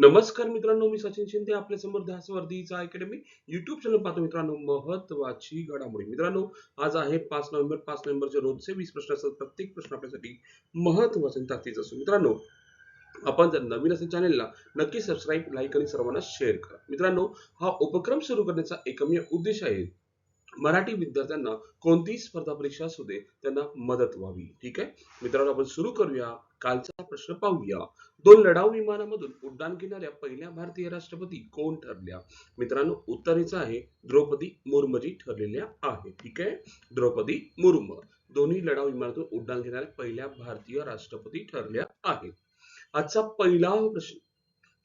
नमस्कार मित्रांनो मी सचिन शिंदे आपल्यासमोर ध्यासवर्धीचा अकॅडमी युट्यूब चॅनल पाहतो मित्रांनो महत्वाची घडामोडी. मित्रांनो आज आहे पाच नोव्हेंबर पाच नोव्हेंबरचे रोजचे वीस प्रश्न असतात. प्रत्येक प्रश्न आपल्यासाठी महत्त्वाचा आणि ताकदीचा असतो मित्रांनो आपण जर नवीन असेल चॅनेलला नक्की सबस्क्राईब लाईक आणि सर्वांना शेअर करा. मित्रांनो हा उपक्रम सुरू करण्याचा एकमेव उद्देश आहे मराठी विद्यार्थ्यांना कोणतीही स्पर्धा परीक्षा असू दे त्यांना मदत व्हावी. ठीक आहे? मित्रांनो आपण सुरू करूया. कालचा प्रश्न पाहूया. दोन लढाऊ विमानामधून उड्डाण घेणाऱ्या पहिल्या भारतीय राष्ट्रपती कोण ठरल्या? मित्रांनो उत्तरेचं आहे द्रौपदी मुर्मजी ठरलेल्या आहे ठीक आहे? द्रौपदी मुर्मू. दोन्ही लढाऊ विमानातून उड्डाण घेणाऱ्या पहिल्या भारतीय राष्ट्रपती ठरल्या आहेत. आजचा पहिला प्रश्न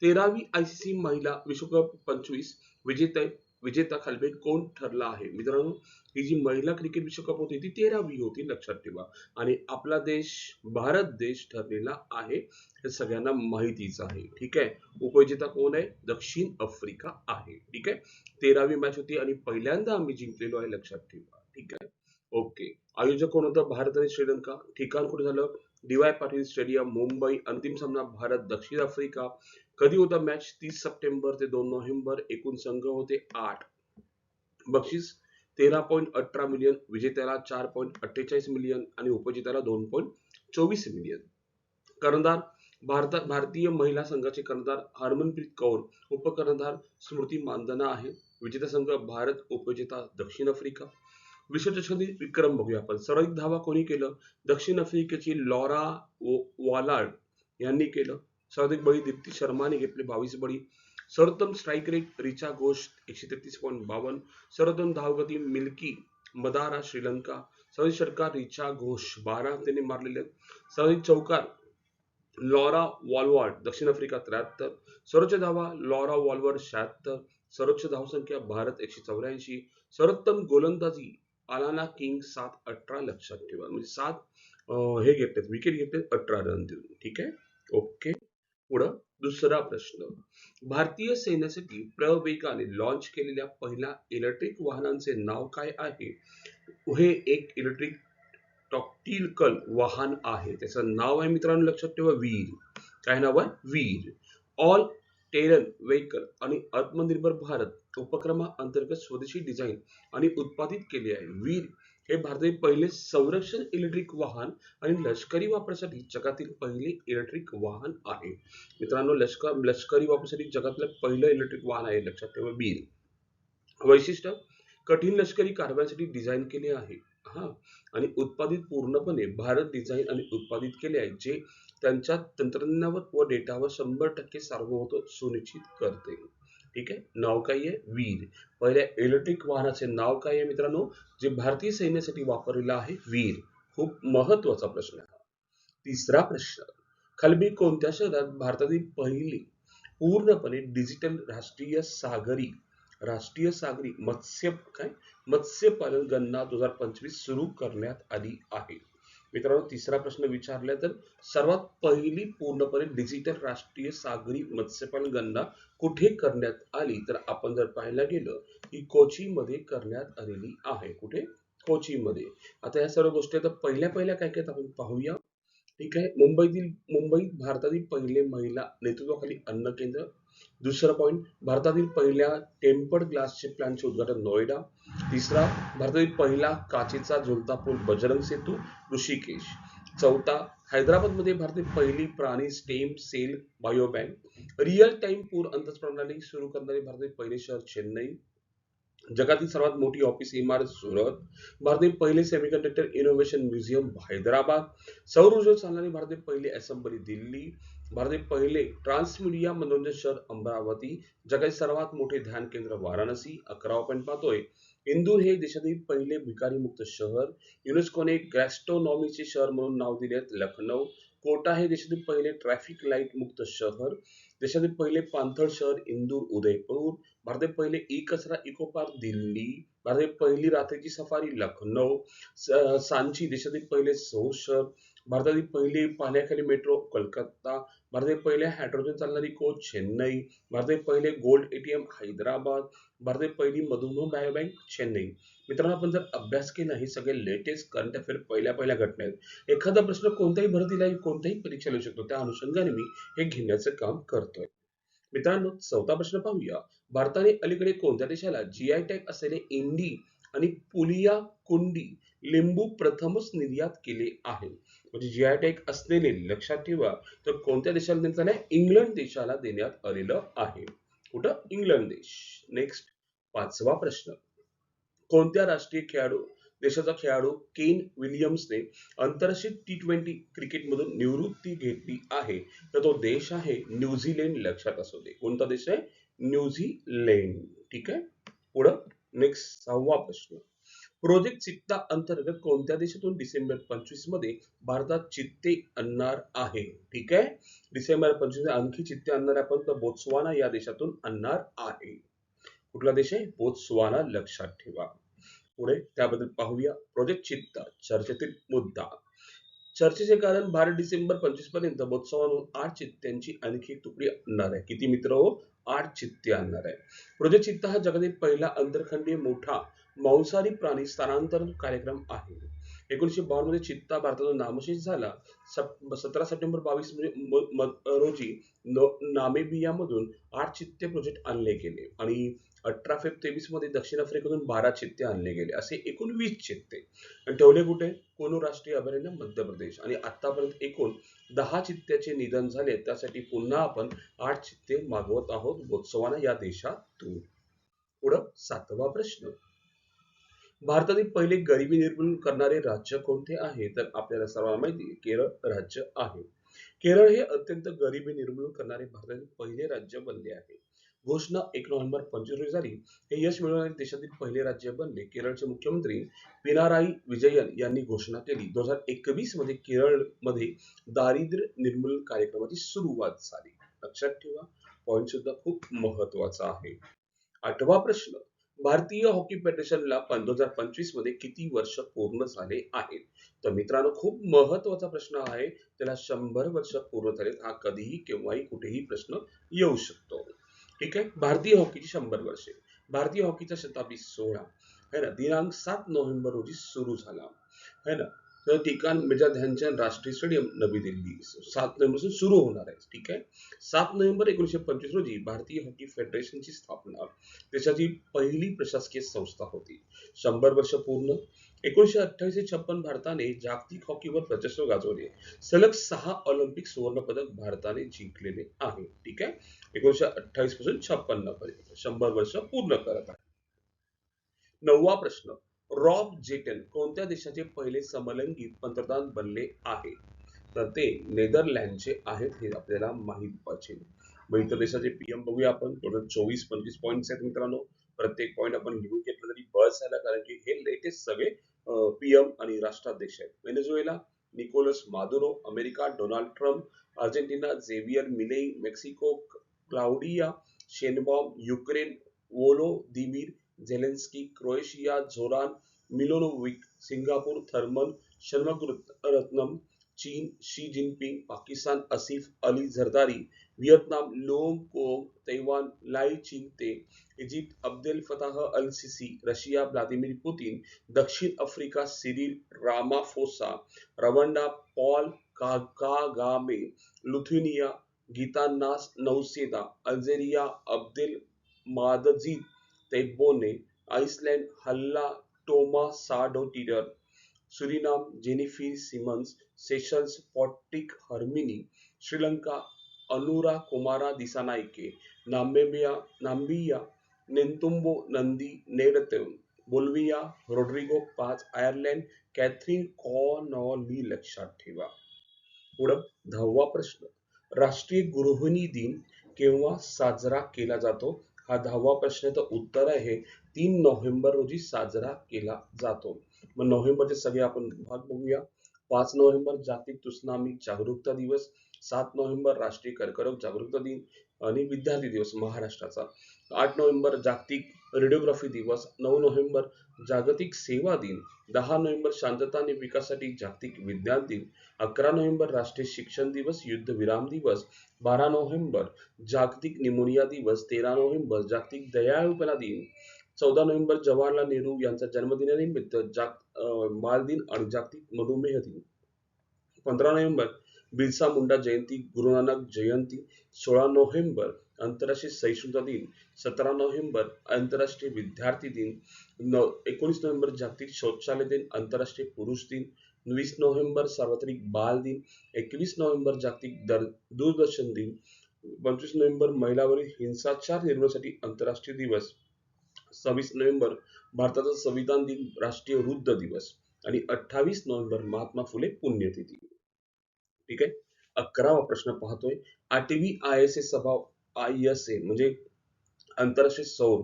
तेरावी आयसीसी महिला विश्वकप पंचवीस विजेते विजेता खालबेट कोण ठरला आहे? मित्रांनो ही जी महिला क्रिकेट विश्वकप होती ती तेरावी होती लक्षात ठेवा. आणि आपला देश भारत देश ठरलेला आहे हे सगळ्यांना माहितीच आहे. ठीक आहे? उपविजेता कोण आहे? दक्षिण आफ्रिका आहे. ठीक आहे? तेरावी मॅच होती आणि पहिल्यांदा आम्ही जिंकलेलो आहे लक्षात ठेवा. ठीक आहे? ओके. आयोजक कोण होतं? भारत आणि श्रीलंका. ठिकाण कुठे झालं? DY Patil stadium Mumbai. अंतिम सामना भारत दक्षिण आफ्रिका. कधी होता मॅच तीस सप्टेंबर ते दोन नोव्हेंबर एकूण संघ होते आठ. बक्षीस तेरा पॉईंट अठरा मिलियन विजेत्याला चार पॉईंट अठ्ठेचाळीस मिलियन आणि उपजेत्याला दोन पॉईंट चोवीस मिलियन कर्णधार भारतात भारतीय महिला संघाचे कर्णधार हरमनप्रीत कौर उपकर्णधार स्मृती मानधना आहे. विजेता संघ भारत उपजेता दक्षिण आफ्रिका. विश्वचषकातील विक्रम बघूया आपण. सर्वाधिक धावा कोणी केलं? दक्षिण आफ्रिकेची लॉरा वालार्ड यांनी केलं. सर्वाधिक बळी दीप्ती शर्माने घेतले बावीस बळी. सर्वोत्तम स्ट्राईक रेट रिचा घोष एकशे तेहतीस पॉईंट बावन्न सर्वोत्तम धावगती मिल्की मदारा श्रीलंका. सर्वाधिक षटकार रिचा घोष बारा त्यांनी मारलेले. आहेत सर्वाधिक चौकार लॉरा वॉलवर्ड दक्षिण आफ्रिका त्र्याहत्तर. सर्वोच्च धावा लॉरा वॉलवर्ड शहात्तर. सर्वोच्च धावसंख्या भारत एकशे चौऱ्याऐंशी. सर्वोत्तम गोलंदाजी आलाना किंग सात अठरा लक्षात ठेवा. म्हणजे सात हे घेतलेत. विकेट घेतलेत अठरा रन देऊन. ठीक आहे? ओके पुढं दुसरा प्रश्न. भारतीय सैन्यासाठी प्रवेगाने लॉन्च केलेल्या पहिल्या इलेक्ट्रिक वाहनांचे नाव काय आहे? हे एक इलेक्ट्रिक टॉक्टिकल वाहन आहे. त्याचं नाव आहे मित्रांनो लक्षात ठेवा वीर. काय नाव आहे? वीर. ऑल टेरन व्हेकल आणि आत्मनिर्भर भारत उपक्रमा अंतर्गत स्वदेशी डिझाईन आणि उत्पादित केले आहे. वीर हे भारतातील पहिले संरक्षण इलेक्ट्रिक वाहन आणि लष्करी वापरासाठी जगातील पहिले इलेक्ट्रिक वाहन आहे. मित्रांनो लष्कर लष्करी वापरासाठी जगातलं पहिलं इलेक्ट्रिक वाहन आहे लक्षात ठेवा वीर वैशिष्ट्य कठीण लष्करी कारवायांसाठी डिझाईन केले आहे. हा. आणि उत्पादित पूर्णपणे भारत डिझाईन आणि उत्पादित केले आहे जे त्यांच्या तंत्रज्ञानावर व डेटावर शंभर टक्के सार्वभौमत्व सुनिश्चित करते. ठीक आहे? नाव काय आहे? वीर. पहिल्या इलेक्ट्रिक वाहनाचे नाव काय आहे मित्रांनो? जे भारतीय सैन्यासाठी वापरलेलं आहे वीर. खूप महत्त्वाचा प्रश्न आहे. तिसरा प्रश्न. खालबी कोणत्या शहरात भारतातील पहिली पूर्णपणे डिजिटल राष्ट्रीय सागरी राष्ट्रीय सागरी मत्स्य काय? मत्स्यपालन गणना दोन हजार पंचवीस सुरू करण्यात आली आहे. मित्रांनो तिसरा प्रश्न विचारला तर सर्वात पहिली पूर्णपणे डिजिटल राष्ट्रीय सागरी मत्स्यपालन गणना कुठे करण्यात आली? तर आपण जर पाहायला गेलं ही कोची मध्ये करण्यात आलेली आहे. कुठे? कोचीमध्ये. आता या सर्व गोष्टी आता पहिल्या पहिल्या काय काय आपण पाहूया? ठीक आहे. मुंबईतील मुंबईत भारतातील पहिले महिला नेतृत्वाखाली अन्न केंद्र दुसरा पॉईंट भारतातील पहिल्या टेम्पर्ड ग्लासचे प्लांटचे उद्घाटन नोएडा. तिसरा भारतातील पहिला काचेचा झुलता पूल बजरंग सेतू ऋषिकेश. चौथा हैदराबादमध्ये भारतातील पहिली प्राणी stem cell biobank real time पूर अंतप्रणाली सुरू करणारे भारतातील पहिले शहर चेन्नई. जगातील सर्वात मोठी ऑफिस इमारत सुरत. भारतातील पहिले सेमीकंडक्टर इनोव्हेशन म्युझियम हैदराबाद. सौर ऊर्जेवर चालणारी भारतातील पहिली असेंबली दिल्ली. भारतातील पहिले ट्रान्समिडिया मनोरंजन शहर अमरावती जगातील सर्वात मोठे ध्यान केंद्र वाराणसी अकरावा पॉईंट पाहतोय. इंदूर हे देशातील पहिले भिकारीमुक्त शहर. युनेस्कोने गॅस्ट्रोनॉमीचे शहर म्हणून नाव दिले आहेत लखनौ. कोटा हे देशातील पहिले ट्रॅफिक लाइट मुक्त शहर. देशातील पहिले पाणथळ शहर इंदूर उदयपूर. भारतातील पहिले ई कचरा इको पार्क दिल्ली. भारतातील पहिली रात्रीची सफारी लखनौ. सांची देशातील पहिले सौर शहर. भारतातील पहिली पाण्याखाली मेट्रो कोलकाता भारतातील पहिले हायड्रोजन चालणारी कोच चेन्नई भारतातील पहिले गोल्ड एटीएम हैदराबाद भारतातील पहिली मधुमेह बायोबँक चेन्नई. मित्रांनो आपण जर अभ्यास केला हे सगळे लेटेस्ट करंट अफेअर पहिल्या पहिल्या घटना आहेत. एखादा प्रश्न कोणत्याही भरतीला कोणत्याही परीक्षा लिहू शकतो. त्या अनुषंगाने मी हे घेण्याचं काम करतोय. मित्रांनो चौथा प्रश्न पाहूया. भारताने अलीकडे कोणत्या देशाला जीआय टॅग असलेले एंडी आणि पुलिया कुंडी लिंबू प्रथमच निर्यात केले आहे. म्हणजे जी आय टॅग असलेले लक्षात ठेवा तर कोणत्या देशाला देण्यात आले इंग्लंड देशाला देण्यात आलेलं आहे. कुठं? इंग्लंड देश. नेक्स्ट पाचवा प्रश्न. कोणत्या राष्ट्रीय खेळाडू देशाचा खेळाडू केन विलियम्सने आंतरराष्ट्रीय टी ट्वेंटी क्रिकेटमधून निवृत्ती घेतली आहे? तर तो देश आहे न्यूझीलंड लक्षात असू दे. कोणता देश आहे? न्यूझीलंड. ठीक आहे? पुढं? नेक्स्ट सहावा प्रश्न. प्रोजेक्ट चित्ता अंतर्गत कोणत्या देशातून डिसेंबर पंचवीसमध्ये भारतात चित्ते आणणार आहे? ठीक आहे? डिसेंबर पंचवीस आणखी चित्ते आणणार आपण तर बोत्सवाना या देशातून आणणार आहे. कुठला देश आहे? बोत्सवाना लक्षात ठेवा. पुढे त्याबद्दल पाहूया प्रोजेक्ट चित्ता चर्चेतील मुद्दा. चर्चेचे कारण बारा डिसेंबर पंचवीसपर्यंत बोत्सवानहून आठ चित्त्यांची आणखी एक तुकडी आणणार आहे. किती मित्र हो? आठ चित्ते आणणार आहे. प्रोजेक्ट चित्ता हा जगातील पहिला अंतरखंडीय मोठा मांसाहारी प्राणी स्थानांतरण कार्यक्रम आहे. एकोणीशे बावन्नमध्ये चित्ता भारतातून नामशेष झाला. सतरा सप्टेंबर बावीस म्हणजे रोजी नामेबियामधून आठ चित्ते प्रोजेक्ट आणले गेले आणि अठरा फेब तेवीसमध्ये दक्षिण आफ्रिकेतून बारा चित्ते आणले गेले. असे एकूण वीस चित्ते ठेवले कुठे? कोणू राष्ट्रीय अभयारण्य मध्य प्रदेश. आणि आतापर्यंत एकूण दहा चित्त्याचे निधन झाले. त्यासाठी पुन्हा आपण आठ चित्ते मागवत आहोत. बोत्सवाना या देशातून. पुढं सातवा प्रश्न. भारतातील पहिले गरिबी निर्मूलन करणारे राज्य कोणते आहे? तर आपल्याला सर्वांना माहिती केरळ राज्य आहे. केरळ हे अत्यंत गरिबी निर्मूलन करणारे भारतातील पहिले राज्य बनले आहे. घोषणा एक नोव्हेंबर पंचवीस रोजी झाली. हे यश मिळवणारे देशातील पहिले राज्य बनले. केरळचे मुख्यमंत्री पिनाराई विजयन यांनी घोषणा केली. दोन हजार एकवीसमध्ये केरळमध्ये दारिद्र्य निर्मूलन कार्यक्रमाची सुरुवात झाली. लक्षात ठेवा पॉइंट सुद्धा खूप महत्त्वाचा आहे. आठवा प्रश्न भारतीय हॉकी फेडरेशनला दोन हजार पंचवीसमध्ये किती वर्ष पूर्ण झाले आहेत? तर मित्रांनो खूप महत्त्वाचा प्रश्न आहे. त्याला शंभर वर्ष पूर्ण झालेत हा कधीही केव्हाही कुठेही प्रश्न येऊ शकतो. ठीक आहे? भारतीय हॉकीची शंभर वर्षे. भारतीय हॉकीचा शताब्दी सोहळा. है ना? दिनांक सात नोव्हेंबर रोजी सुरू झाला. है ना? तर ठिकाण मेजर ध्यानचंद राष्ट्रीय स्टेडियम नवी दिल्ली सात नोव्हेंबर सुरू होणार आहे ठीक आहे? सात नोव्हेंबर एकोणीशे पंचवीस रोजी भारतीय हॉकी फेडरेशनची स्थापना देशाची पहिली प्रशासकीय संस्था होती. शंभर वर्ष पूर्ण एकोणीशे अठ्ठावीस छप्पन भारताने जागतिक हॉकीवर वर्चस्व गाजवले. सलग सहा ऑलिम्पिक सुवर्ण पदक भारताने जिंकलेले आहे ठीक आहे? एकोणीशे अठ्ठावीसपासून छप्पन्न पर्यंत शंभर वर्ष पूर्ण करत आहे. नववा प्रश्न रॉब जेटन कोणत्या देशाचे पहिले समलैंगिक पंतप्रधान बनले आहे? तर ते नेदरलँडचे आहेत हे आपल्याला माहीत पाहिजे. मग इतर देशाचे पीएम बघूया आपण. टोटल चोवीस पंचवीस पॉईंट आहेत मित्रांनो. प्रत्येक पॉईंट आपण घेऊन घेतलं तरी बस झाला कारण की हे लेटेस्ट सगळे पीएम आणि राष्ट्राध्यक्ष आहेत. Venezuela Nicolas Maduro America Donald Trump Argentina Javier Milei Mexico Claudia Sheinbaum Ukraine Volodymyr Zelensky, Croatia, Zoran Milanovic Singapore, Tharman Shanmugaratnam चीन, Xi Jinping, Pakistan Asif Ali Zardari, Vietnam, Luong Cuong, Taiwan, Lai Chingte, Egypt, Abdel Fattah el Sisi Russia, Vladimir Putin, दक्षिण Africa, Cyril Ramaphosa, Rwanda, Paul Kagame Lithuania Gitanas Nauseda Algeria, Abdelmadjid Tebboune ने Iceland Halla Tomasdottir Suriname Jennifer Simons Seychelles Patrick Herminie Sri Lanka Anura Kumara Dissanayake Namibia Netumbo Nandi Ndaitwah Bolivia Rodrigo Paz Ireland Catherine Connolly लक्षात ठेवा पुढं दहावा प्रश्न राष्ट्रीय गृहिणी दिन केव्हा साजरा केला जातो हा दहावा प्रश्नाचं उत्तर आहे तीन नोव्हेंबर रोजी साजरा केला जातो. मग नोव्हेंबरचे सगळे आपण भाग बघूया. पाच नोव्हेंबर जागतिक तुस्नामी जागरूकता दिवस. सात नोव्हेंबर राष्ट्रीय कर्करोग जागरूकता दिन आणि विद्यार्थी दिवस महाराष्ट्राचा. आठ नोव्हेंबर जागतिक रेडिओग्राफी दिवस नऊ नोव्हेंबर जागतिक सेवा दिन दहा नोव्हेंबर शांतता आणि विकासासाठी जागतिक विज्ञान दिन अकरा नोव्हेंबर राष्ट्रीय शिक्षण दिवस युद्ध विराम दिवस बारा नोव्हेंबर जागतिक निमोनिया दिवस तेरा नोव्हेंबर जागतिक दयाळूपणा दिन चौदा नोव्हेंबर जवाहरलाल नेहरू यांचा जन्मदिनानिमित्त जाग बाल दिन आणि जागतिक मधुमेह दिन. पंधरा नोव्हेंबर बिरसा मुंडा जयंती गुरु नानक जयंती सोळा नोव्हेंबर आंतरराष्ट्रीय सहिष्णुता दिन सतरा नोव्हेंबर आंतरराष्ट्रीय विद्यार्थी दिन न एकोणीस नोव्हेंबर जागतिक शौचालय दिन आंतरराष्ट्रीय पुरुष दिन वीस नोव्हेंबर सार्वत्रिक बाल दिन एकवीस नोव्हेंबर जागतिक दर दूरदर्शन दिन पंचवीस नोव्हेंबर महिलावरील हिंसाचार निर्मूलनासाठी आंतरराष्ट्रीय दिवस सव्वीस नोव्हेंबर भारताचा संविधान दिन राष्ट्रीय वृद्ध दिवस आणि अठ्ठावीस नोव्हेंबर महात्मा फुले पुण्यतिथी. ठीक आहे? अकरावा प्रश्न पाहतोय. आठवी आय एस ए सभा आय एस ए म्हणजे आंतरराष्ट्रीय सौर.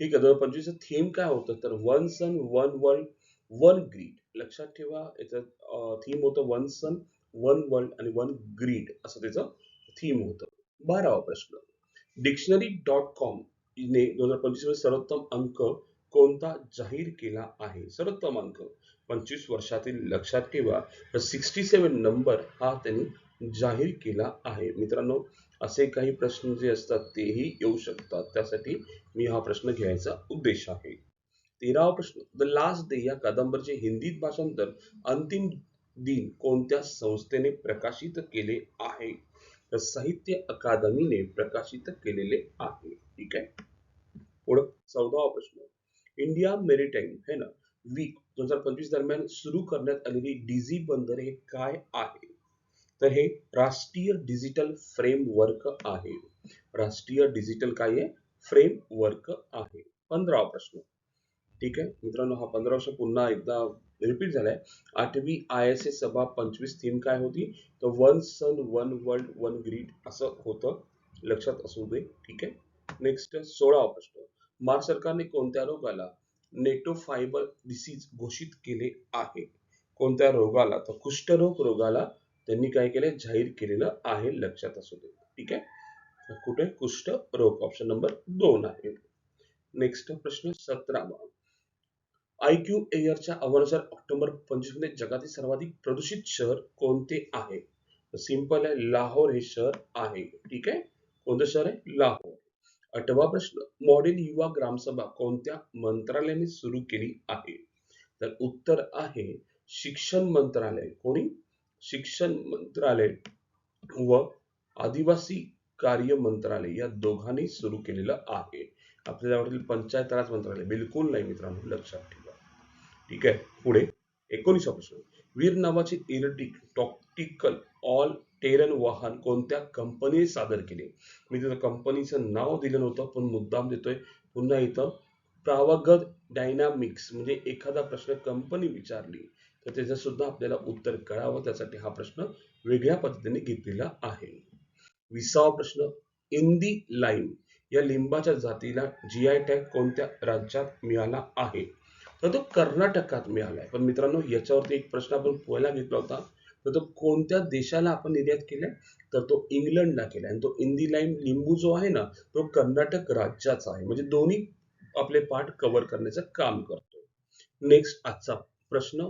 ठीक आहे दोन हजार पंचवीस थीम काय होतं तर one sun one world one grid लक्षात ठेवा याचं थीम होतं वन सन वन वर्ल्ड आणि वन ग्रीड असं त्याचं थीम होतं. बारावा प्रश्न. डिक्शनरी डॉट कॉम ने दोन हजार पंचवीसमध्ये सर्वोत्तम अंक कोणता जाहीर केला आहे? सर्वोत्तम अंक. पंचवीस वर्षातील लक्षात ठेवा. सिक्स्टी सेवन नंबर हा त्यांनी जाहीर केला आहे. मित्रांनो असे काही प्रश्न जे असतात तेही येऊ शकतात. त्यासाठी मी हा प्रश्न घ्यायचा उद्देश आहे. तेरावा प्रश्न. द लास्ट डे या कादंबरीचे हिंदीत भाषांतर अंतिम दिन कोणत्या संस्थेने प्रकाशित केले आहे? तर साहित्य अकादमीने प्रकाशित केलेले आहे. ठीक आहे? पुढं चौदावा प्रश्न. इंडिया मेरिटाईम है ना? वीक दोन हजार पंचवीस दरम्यान सुरू करण्यात आलेली डीजी बंदर हे काय आहे? तर हे राष्ट्रीय डिजिटल फ्रेमवर्क आहे. राष्ट्रीय डिजिटल काय आहे? फ्रेमवर्क आहे. पंधरावा प्रश्न. ठीक आहे? मित्रांनो हा पंधरा वर्ष पुन्हा एकदा रिपीट झालाय. आठवी आय एस ए सभा पंचवीस थीम काय होती? तर one sun one world one grid असं होतं. लक्षात असू दे. ठीक आहे? नेक्स्ट सोळावा प्रश्न. महाराष्ट्र सरकारने कोणत्या रोगाला नेटो फायबर डिसीज घोषित केले आहे? कोणत्या रोगाला? तर कुष्ठरोग रोगाला त्यांनी काय केलंय? जाहीर केलेलं आहे लक्षात असू दे. ठीक आहे? कुठे? कुष्ठ रोग. ऑप्शन नंबर दोन आहे. नेक्स्ट प्रश्न सतरावा. आय क्यू एअरच्या अहवालानुसार ऑक्टोबर पंचवीसमध्ये जगातील सर्वाधिक प्रदूषित शहर कोणते आहे? सिंपल आहे लाहोर हे शहर आहे. ठीक आहे? कोणतं शहर आहे? लाहोर. आठवा प्रश्न मॉडेल युवा ग्रामसभा कोणत्या मंत्रालयाने सुरू केली आहे? तर उत्तर आहे शिक्षण मंत्रालय. कोणी? शिक्षण मंत्रालय व आदिवासी कार्य मंत्रालय या दोघांनी सुरू केलेलं आहे. आपल्याला वाटेल पंचायत राज मंत्रालय. बिलकुल नाही मित्रांनो लक्षात ठेवा. ठीक आहे? पुढे एकोणीसा प्रश्न वीर नावाचे इलेक्ट्रिक टॉक्टिकल ऑल टेरन वाहन कोणत्या कंपनीने सादर केले? मी तिथं कंपनीचं नाव दिलं नव्हतं पण मुद्दाम देतोय. पुन्हा इथं प्रावगत डायनामिक्स म्हणजे एखादा प्रश्न कंपनी विचारली. तर त्याचं सुद्धा आपल्याला उत्तर कळावं. त्यासाठी हा प्रश्न वेगळ्या पद्धतीने घेतलेला आहे. विसावा प्रश्न इंदी लाईम या लिंबाच्या जातीला जी आय टॅग कोणत्या राज्यात मिळाला आहे? तर तो कर्नाटकात मिळालाय पण मित्रांनो याच्यावरती एक प्रश्न आपण पोहायला घेतला होता. तर तो कोणत्या देशाला आपण निर्यात केलाय? तर तो इंग्लंडला केलाय. आणि तो इंदी लाईम लिंबू जो आहे ना तो कर्नाटक राज्याचा आहे. म्हणजे दोन्ही आपले पाठ कव्हर करण्याचं काम करतो नेक्स्ट आजचा प्रश्न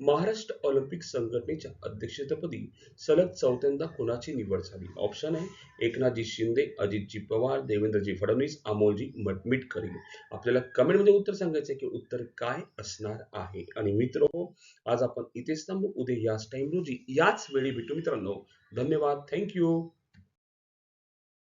महाराष्ट्र ऑलिम्पिक संघटनेच्या अध्यक्षतेपदी सलग चौथ्यांदा कुणाची निवड झाली? ऑप्शन आहे एकनाथजी शिंदे अजितजी पवार देवेंद्रजी फडणवीस अमोलजी करील आपल्याला कमेंटमध्ये उत्तर सांगायचं की उत्तर काय असणार आहे? आणि मित्र आज आपण इथेच थांबू. उद्या याच टाइम रोजी याच वेळी भेटू मित्रांनो. धन्यवाद. थँक्यू